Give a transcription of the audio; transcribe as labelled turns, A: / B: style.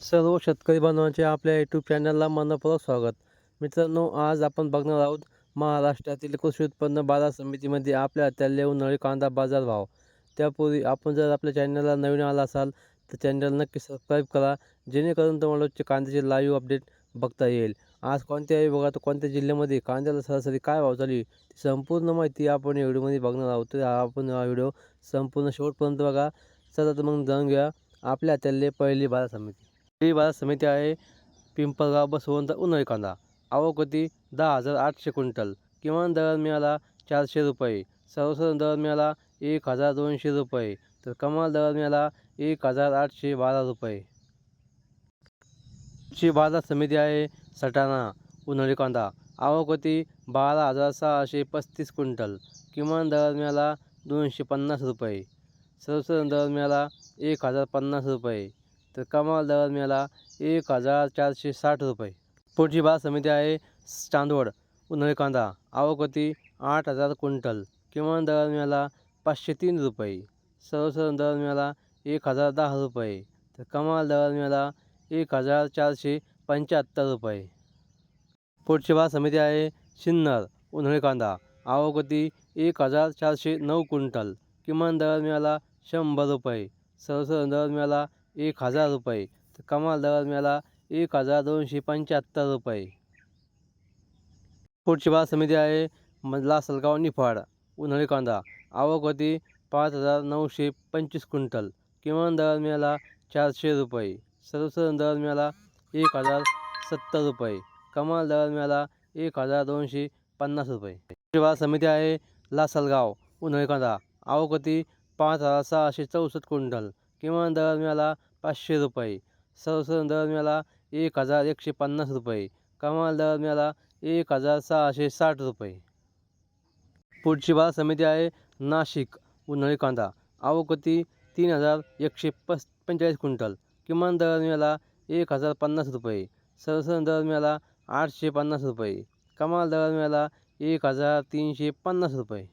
A: सर्व शेतकरी बांधवांचे आपल्या यूट्यूब चॅनलला मनपूर्वक स्वागत. मित्रांनो आज आपण बघणार आहोत महाराष्ट्रातील कृषी उत्पन्न बाजार समितीमध्ये आपल्या त्याल्ले उन्हाळी कांदा बाजार भाव. त्यापूर्वी आपण जर आपल्या चॅनलला नवीन आला असाल तर चॅनल नक्की सबस्क्राईब करा जेणेकरून तुम्हाला रोजचे कांद्याचे लाईव्ह अपडेट बघता येईल. आज कोणत्या विभागात कोणत्या जिल्ह्यामध्ये कांद्याला सरासरी काय भाव चालू आहे ती संपूर्ण माहिती आपण या व्हिडिओमध्ये बघणार आहोत. तर आपण हा व्हिडिओ संपूर्ण शेवटपर्यंत बघा. चला तर मग जाणून घ्या आपल्या त्याल्ले पहिली बाजार समिती. ही बाजार समिती आहे. पिंपळगाव बसवंत उन्हाळी कांदा आवक होती दहा हजार आठशे क्विंटल. किमान दर मिळाला चारशे रुपये. सर्वसाधारण दर मिळाला एक हजार दोनशे रुपये. तर कमाल दर मिळाला एक हजार आठशे बारा रुपये. ची बाजार समिती आहे सटाणा उन्हाळी कांदा आवक होती बारा हजार सहाशे पस्तीस क्विंटल. किमान दर मिळाला दोनशे पन्नास रुपये. सर्वसाधारण दर मिळाला एक हजार पन्नास रुपये. तर कमाल दर मिळाला एक हजार चारशे साठ रुपये. पुढची बाजार समिती आहे चांदवड उन्हाळी कांदा आवक होती आठ हजार क्विंटल. किमान दर मिळाला पाचशे तीन रुपये. सर्वसाधारण दर मिळाला एक हजार दहा रुपये. तर कमाल दर मिळाला एक हजार चारशे पंच्याहत्तर रुपये. पुढची बाजार समिती आहे सिन्नर उन्हाळी कांदा आवक होती एक हजार चारशे नऊ क्विंटल. किमान दर मिळाला शंभर रुपये. सर्वसाधारण दर मिळाला एक हजार रुपये. तर कमाल दर मिळाला एक हजार दोनशे पंच्याहत्तर रुपये. पुढची बाजार समिती आहे मधला लासलगाव निफाड उन्हाळी कांदा. आवक होती पाच हजार नऊशे पंचवीस क्विंटल. किमान दर मिळाला चारशे रुपये. सर्वसाधारण दर मिळाला एक हजार सत्तर रुपये. कमाल दर मिळाला एक हजार दोनशे पन्नास रुपये. पुढची बाजार समिती आहे लासलगाव उन्हाळी कांदा. आवक होती पाच हजार सहाशे चौसष्ट क्विंटल. किमान दर मिळाला पाचशे रुपये. सर्वसाधारण दर मिळाला एक हजार एकशे पन्नास रुपये. कमाल दर मिळाला एक हजार सहाशे साठ रुपये. पुढची बाजार समिती आहे नाशिक उन्हाळी कांदा. आवक तीन हजार एकशे पस पंचेचाळीस क्विंटल. किमान दर मिळाला एक हजार पन्नास रुपये. सरसरण दर मिळाला आठशे पन्नास रुपये. कमाल दर मिळाला एक हजार तीनशे पन्नास रुपये.